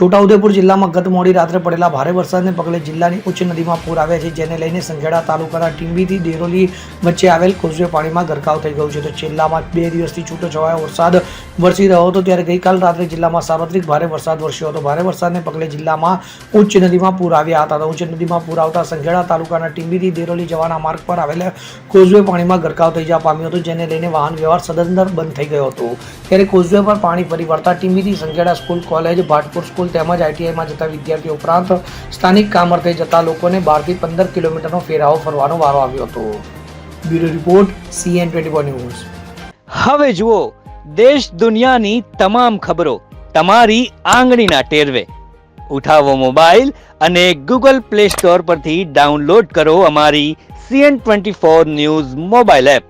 છોટાઉદેપુર જિલ્લામાં ગત મોડી રાત્રે પડેલા ભારે વરસાદને પગલે જિલ્લાની ઉચ્ચ નદીમાં પૂર આવ્યા છે, જેને લઈને સંખેડા તાલુકાના ટીંબીથી દેરોલી વચ્ચે આવેલ કોઝવે પાણીમાં ગરકાવ થઈ ગયું છે. તો જિલ્લામાં બે દિવસથી છૂટો છવાયો વરસાદ વરસી રહ્યો હતો, ત્યારે ગઈકાલ રાત્રે જિલ્લામાં સાર્વત્રિક ભારે વરસાદ વરસ્યો હતો. ભારે વરસાદને પગલે જિલ્લામાં ઉચ્ચ નદીમાં પૂર આવ્યા હતા. તો ઉચ્ચ નદીમાં પૂર આવતા સંખેડા તાલુકાના ટીંબીથી દેરોલી જવાના માર્ગ પર આવેલા કોઝવે પાણીમાં ગરકાવ થઈ જવા પામ્યો હતો, જેને લઈને વાહન વ્યવહાર સદંતર બંધ થઈ ગયો હતો. ત્યારે કોઝવે પર પાણી ફરી વળતા ટીંબીથી Sankheda school, college, Bhatpur school તેમજ આઈટીઆઈમાં જતા વિદ્યાર્થીઓ ઉપરાંત સ્થાનિક કામ અર્થે જતા લોકોને બારથી પંદર કિલોમીટરનો ફેરાવો ફરવાનો વારો આવ્યો હતો. Bureau report, CN twenty news. હવે જુઓ, દેશ દુનિયાની તમામ ખબરો તમારી આંગળીના ટેરવે. ઉઠાવો મોબાઈલ અને ગૂગલ પ્લે સ્ટોર પરથી ડાઉનલોડ કરો અમારી CN twenty four news mobile app.